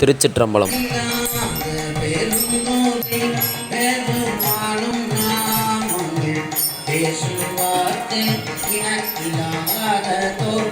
திருச்சிற்றம்பலம். பேசுவார்த்தை இனக்கிலாக தோல்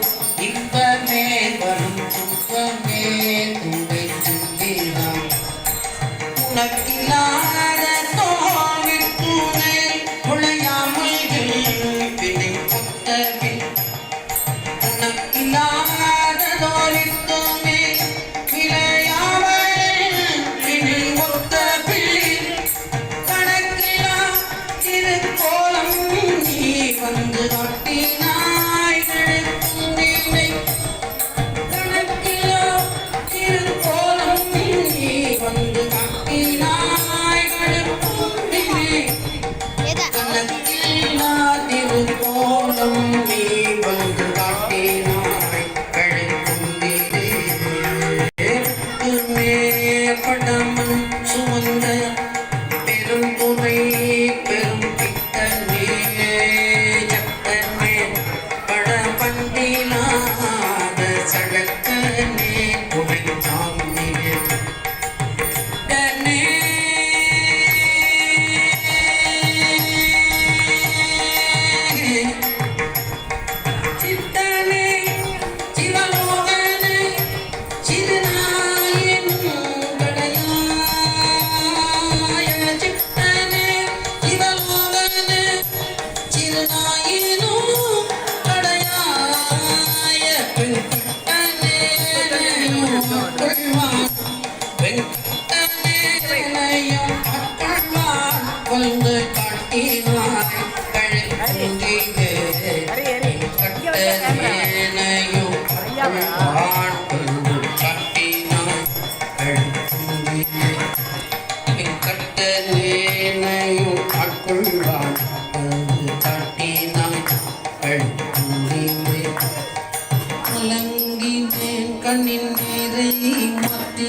கண்ணின் நீரை மாற்றி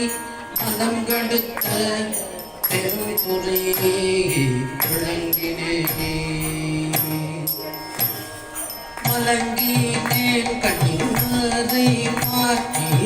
மனம் கடுத்த பெருமை துறையே விளங்கினேன் மலங்கினேன் கண்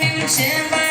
నిమిషమా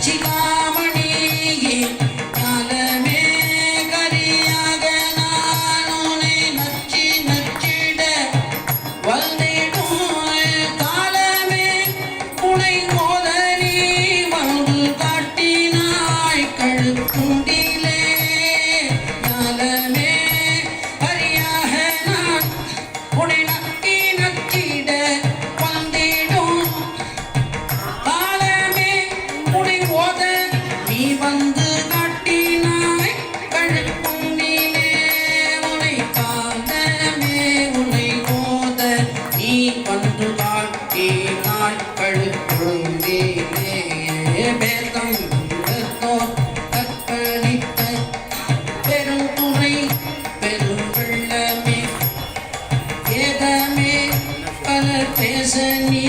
Shiva. வேதமே பல பேச நீ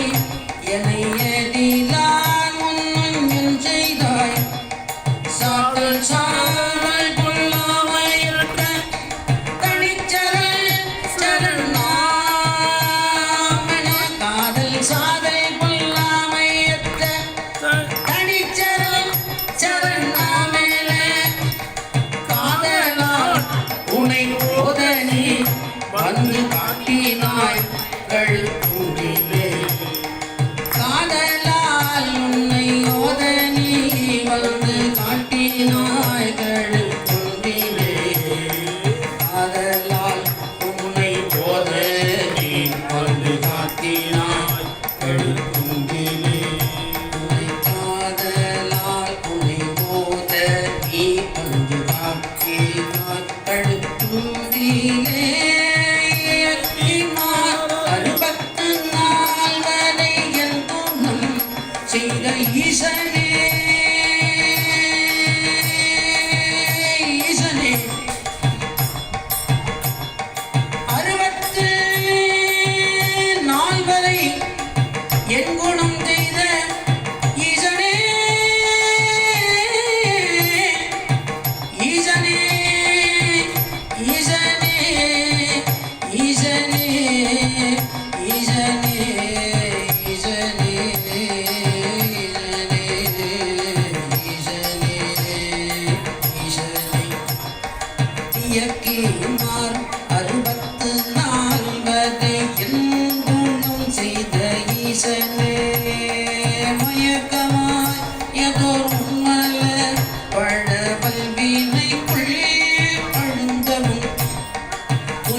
Thank you. Yeah.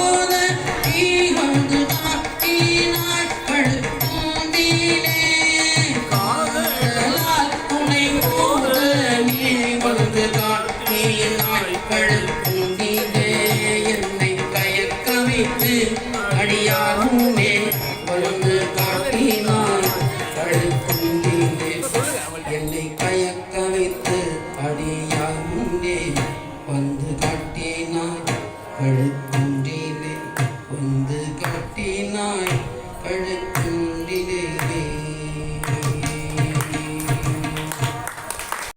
Lord.